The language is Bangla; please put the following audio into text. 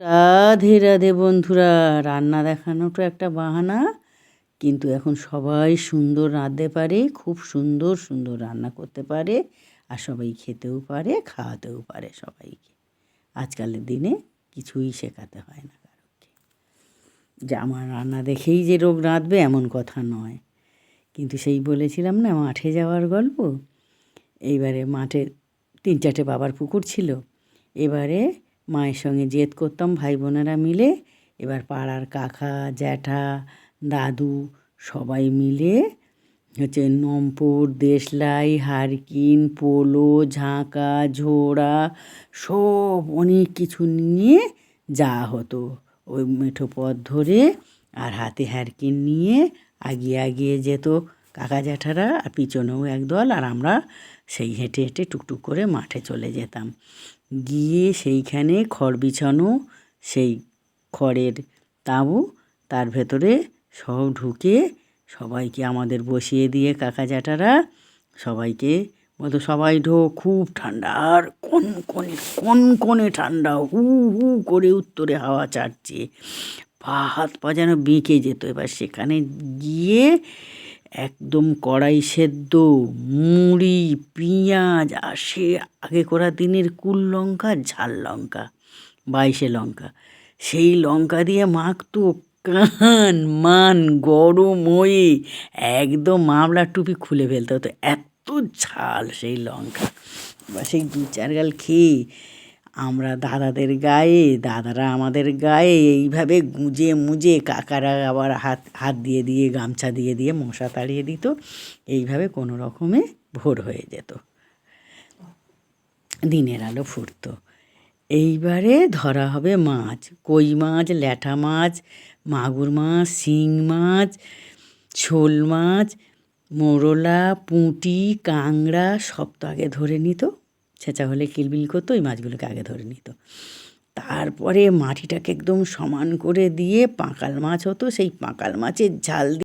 রাধে রাধে বন্ধুরা। রান্না দেখানোটা একটা বাহানা, কিন্তু এখন সবাই সুন্দর রাঁধতে পারে, খুব সুন্দর সুন্দর রান্না করতে পারে, আর সবাই খেতেও পারে, খাওয়াতেও পারে সবাইকে। আজকালের দিনে কিছুই শেখাতে হয় না কারোকে। যে আমার রান্না দেখেই যে রোগ রাঁধবে এমন কথা নয়। কিন্তু সেই বলেছিলাম না, মাঠে যাওয়ার গল্প? এইবারে মাঠে তিন চারটে বাবার পুকুর ছিল। এবারে মায়ের সঙ্গে জেদ করতাম, ভাই বোনেরা মিলে। এবার পাড়ার কাকা, জ্যাঠা, দাদু সবাই মিলে হচ্ছে নম্পর, দেশলাই, হারকিন, পোলো, ঝাঁকা, ঝোড়া সব অনেক কিছু নিয়ে যাওয়া হতো। ওই মেঠো পথ ধরে আর হাতে হ্যারকিন নিয়ে আগিয়ে আগিয়ে যেত। কাকা জ্যাঠারা আর পিছনেও একদল আর আমরা সেই হেঁটে হেঁটে টুকটুক করে মাঠে চলে যেতাম। গিয়ে সেইখানে খড় বিছানো, সেই খড়ের তাঁবু, তার ভেতরে সব ঢুকে সবাইকে আমাদের বসিয়ে দিয়ে কাকা জ্যাঠারা সবাইকে বলতো, সবাই ঢো, খুব ঠান্ডা, আর কোন কোনে কোন কোনে ঠান্ডা, হু হু করে উত্তরে হাওয়া চাটছে। পা, হাত পা যেন বেঁকে যেত। এবার সেখানে গিয়ে একদম কড়াই সেদ্ধ, মুড়ি, পেঁয়াজ, আর সে আগে করা দিনের কুল লঙ্কা, ঝাল লঙ্কা, বাইশে লঙ্কা। সেই লঙ্কা দিয়ে মাখতো, কান, মান, গরম হয়ে একদম মামলার টুপি খুলে ফেলতে হতো। এত ঝাল সেই লঙ্কা। বা সেই দু চার গাল খেয়ে আমরা দাদাদের গায়ে, দাদারা আমাদের গায়ে, এইভাবে গুঁজে মুজে কাকারা আবার হাত হাত দিয়ে দিয়ে, গামছা দিয়ে দিয়ে মশা তাড়িয়ে দিত। এইভাবে কোনো রকমে ভোর হয়ে যেত। দিনের আলো ফুটতো। এইবারে ধরা হবে মাছ, কই মাছ ল্যাঠা মাছ, মাগুর মাছ, শিং মাছ, শোল মাছ, মোরলা, পুঁটি কাংড়া সব তো আগে ধরে নিত। ছেঁচা হলে কিলবিল করতো, ওই মাছগুলোকে আগে ধরে নিত। তারপরে মাটিটাকে একদম সমান করে দিয়ে পাঁকাল মাছ হতো, সেই পাঁকাল মাছের ঝাল